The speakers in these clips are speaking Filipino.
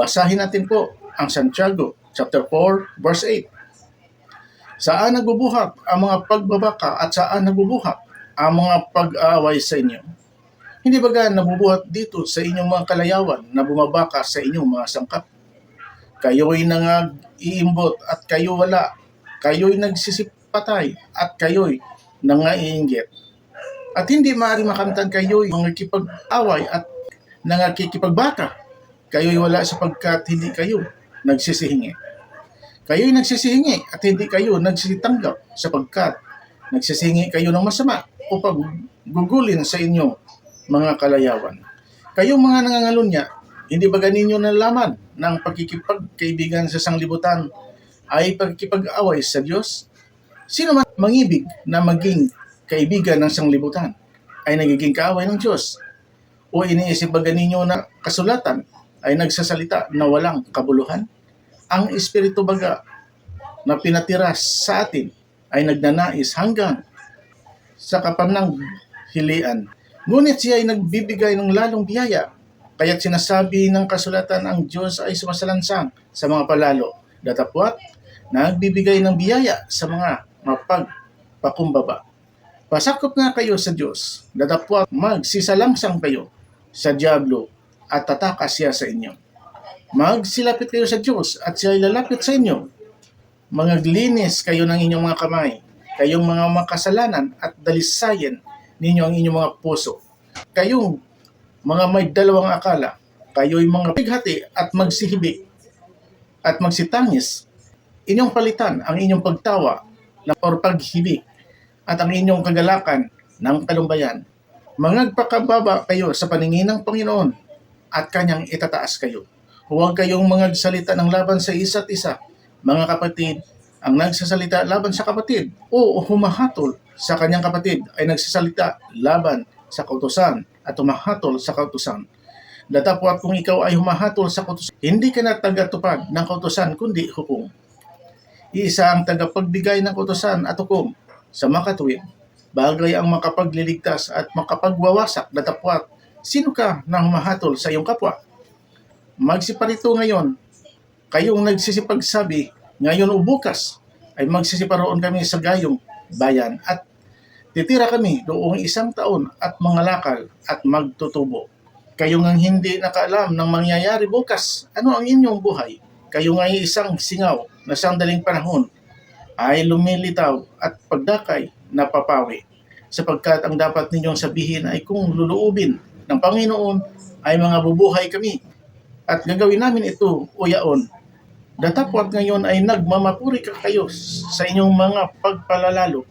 Basahin natin po ang Santiago chapter 4 verse 8. Saan nagbubuhat ang mga pagbabaka at saan nagbubuhat ang mga pag-aaway sa inyo? Hindi ba ga nabubuhat dito sa inyong mga kalayawan na bumabaka sa inyong mga sangkap? Kayo'y nangag-iimbot at kayo wala. Kayo'y nagsisipatay at kayo'y nangaiinggit. At hindi maaari makamtan kayo'y nangakipag-away at nangakikipagbaka. Kayo'y wala sapagkat hindi kayo nagsisihingi. Kayo'y nagsisihingi at hindi kayo nagsisitanggap sapagkat nagsisihingi kayo ng masama upang gugulin sa inyo mga kalayawan. Kayong mga nangangalunya, hindi ba ganinyo nalaman ng pagkikipagkaibigan sa sanglibutan ay pagkikipag-away sa Diyos? Sino man mangibig na maging kaibigan ng sanglibutan ay nagiging kaaway ng Diyos? O iniisip ba ganinyo na kasulatan ay nagsasalita na walang kabuluhan? Ang Espiritu baga na pinatira sa atin ay nagnanais hanggang sa kapanang hilian. Ngunit siya ay nagbibigay ng lalong biyaya. Kaya't sinasabi ng kasulatan ang Diyos ay sumasalansang sa mga palalo. Datapwat, nagbibigay ng biyaya sa mga mapagpakumbaba. Pasakop nga kayo sa Diyos. Datapwat, magsisalangsang kayo sa Diablo at tatakas siya sa inyo. Magsilapit kayo sa Diyos at siya lalapit sa inyo. Mangaglinis kayo ng inyong mga kamay, kayong mga makasalanan at dalisayan ninyo ang inyong mga puso. Kayong mga may dalawang akala, kayo'y mga bighati at magsihibi at magsitangis. Inyong palitan ang inyong pagtawa or paghibig at ang inyong kagalakan ng kalumbayan. Mangagpakababa kayo sa paningin ng Panginoon at kanyang itataas kayo. Huwag kayong mga salita ng laban sa isa't isa. Mga kapatid, ang nagsasalita laban sa kapatid o humahatol sa kanyang kapatid ay nagsasalita laban sa kautosan at humahatol sa kautosan. Datapwat kung ikaw ay humahatol sa kautosan, hindi ka na tagatupad ng kautosan kundi hukom. Iisa ang tagapagbigay ng kautosan at hukom sa makatuwid. Bagay ang makapagliligtas at makapagwawasak datapwat sino ka na humahatol sa iyong kapwa. Magsiparito ngayon, kayong nagsisipagsabi ngayon o bukas ay magsisiparoon kami sa gayong bayan at titira kami doong isang taon at mga lakal at magtutubo. Kayo ngang hindi nakaalam ng mangyayari bukas, ano ang inyong buhay? Kayo nga isang singaw na sandaling panahon ay lumilitaw at pagdakay napapawi. Sapagkat ang dapat ninyong sabihin ay kung luluubin ng Panginoon ay mga bubuhay kami at gagawin namin ito o yaon Datapwat ngayon ay nagmamapuri ka kayo sa inyong mga pagpalalalo.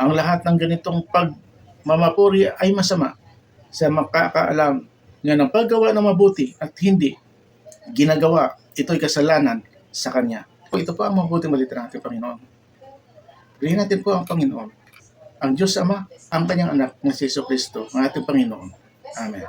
Ang lahat ng ganitong pagmamapuri ay masama sa makakaalam nga ng paggawa ng mabuti at hindi ginagawa, ito'y kasalanan sa Kanya. Po, ito po ang mabuting balita ng Panginoon. Pilihin natin po ang Panginoon. Ang Diyos Ama, ang Kanyang anak na si Kristo, ang ating Panginoon. 看到没有